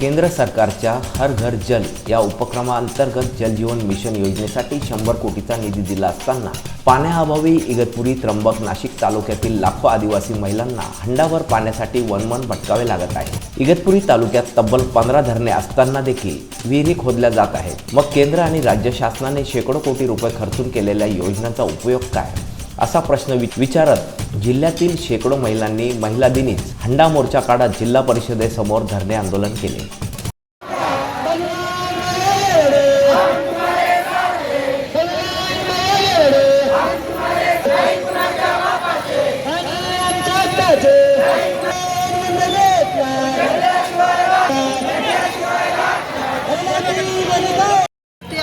केंद्र सरकारच्या हर घर जल या उपक्रमाअंतर्गत जलजीवन मिशन योजनेसाठी शंभर कोटीचा निधी दिला असताना पाण्याअभावी इगतपुरी त्र्यंबक नाशिक तालुक्यातील लाखो आदिवासी महिलांना हंडाभर पाण्यासाठी वनमन भटकावे लागत आहे. इगतपुरी तालुक्यात तब्बल पंधरा धरणे असताना देखील विहिरी खोदल्या जात आहेत. मग केंद्र आणि राज्य शासनाने शेकडो कोटी रुपये खर्चून केलेल्या योजनांचा उपयोग काय? असा प्रश्न विचारत जिल्ह्यातील शेकडो महिलांनी महिला दिनीच हंडा मोर्चा काढत जिल्हा परिषदेसमोर धरणे आंदोलन केले.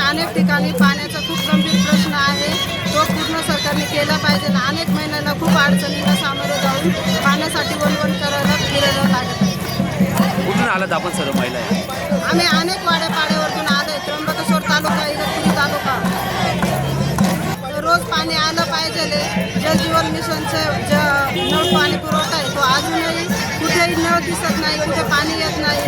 अनेक ठिकाणी पाण्याचा खूप गंभीर प्रश्न आहे. तो पूर्ण सरकारने केला पाहिजे आणि अनेक महिन्याला खूप अडचणीला सामोरं जाऊन पाण्यासाठी वनवन करायला फिरायला लागत आहे. कुठून आलात आपण सर्व महिला आहे? आम्ही अनेक वाड्या पाड्यावरतून आलोय. त्र्यंबकेश्वर तालुका इगतपुरी तालुका. रोज पाणी आलं पाहिजे जलजीवन मिशनचे ज नळ पाणी पुरवठा आहे तो अजूनही कुठेही नळ दिसत नाही कुठे पाणी येत नाही.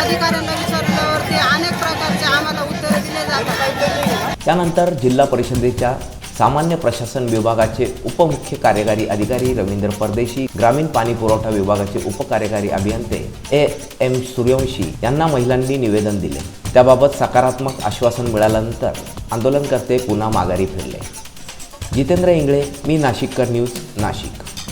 अधिकाऱ्यांना विचारल्यावरती अनेक प्रकारचे आम्हाला उत्तरं दिले जातात. त्यानंतर जिल्हा परिषदेच्या सामान्य प्रशासन विभागाचे उपमुख्य कार्यकारी अधिकारी रवींद्र परदेशी ग्रामीण पाणी पुरवठा विभागाचे उपकार्यकारी अभियंते ए एम सूर्यवंशी यांना महिलांनी निवेदन दिले. त्याबाबत सकारात्मक आश्वासन मिळाल्यानंतर आंदोलनकर्ते पुन्हा माघारी फिरले. जितेंद्र इंगळे मी नाशिककर न्यूज नाशिक.